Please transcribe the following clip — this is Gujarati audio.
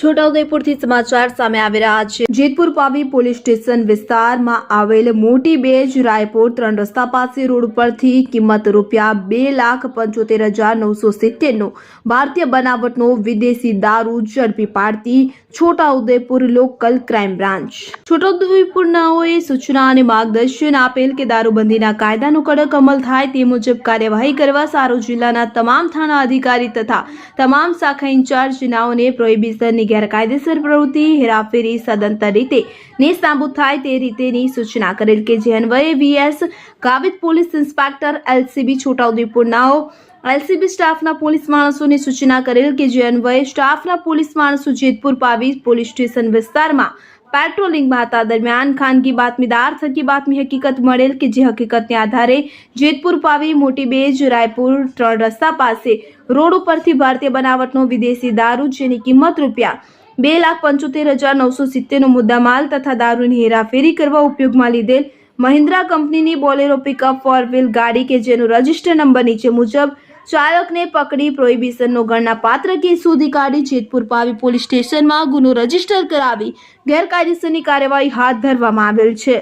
છોટાઉદેપુરથી સમાચાર સામે આવી રહ્યા છે. જેતપુર પાવી પોલીસ સ્ટેશન વિસ્તારમાં આવેલ મોટી બેજ રાયપુર ત્રણ રસ્તા પાસે રોડ પરથી કિંમત રૂપિયા બે લાખ પંચોતેર હજાર નવસો સિત્તેરનો ભારતીય બનાવટનો વિદેશી દારૂ ઝડપી પાડતી છોટાઉદેપુર લોકલ ક્રાઇમ બ્રાન્ચ. છોટાઉદેપુરનાઓએ સૂચના અને માર્ગદર્શન આપેલ કે દારૂબંધીના કાયદાનો કડક અમલ થાય તે મુજબ કાર્યવાહી કરવા સારો જિલ્લાના તમામ થાણા અધિકારી તથા તમામ શાખા ઇન્ચાર્જ નાઓને પ્રોહિબિશનની ગેરકાયદેસર પ્રવૃત્તિ, હેરાફેરી સદંતર રીતે નેસ્નાબૂદ થાય તે રીતેની સૂચના કરેલ કે જે અન્વયે VS Gavit police inspector LCB છોટાઉદેપુરનાઓ LCB સ્ટાફના પોલીસ માણસોને સૂચના કરેલ કે જે અન્વયે સ્ટાફના પોલીસ માણસો જેતપુર પાવી પોલીસ સ્ટેશન વિસ્તારમાં પેટ્રોલિંગમાં હતા દરમિયાન ખાનગી બાતમીદાર થકી બાતમી હકીકત મળેલ કે જે હકીકતને આધારે જેતપુર પાવી મોટી બેજ રાયપુર ત્રણ રસ્તા પાસે રોડ ઉપરથી ભારતીય બનાવટનો વિદેશી દારૂ જેની કિંમત રૂપિયા બે લાખ પંચોતેર હજાર નવસો સિત્તેરનો મુદ્દામાલ તથા દારૂની હેરાફેરી કરવા ઉપયોગમાં લીધેલ મહિન્દ્રા કંપનીની બોલેરો પિકઅપ ફોર વ્હીલ ગાડી કે જેનો રજિસ્ટર નંબર નીચે મુજબ ચાલકને પકડી પ્રોહિબિશનનો ગણનાપાત્ર કેસ શોધી કાઢી જેતપુર પાવી પોલીસ સ્ટેશનમાં ગુનો રજિસ્ટર કરાવી ગેરકાયદેસરની કાર્યવાહી હાથ ધરવામાં આવેલ છે.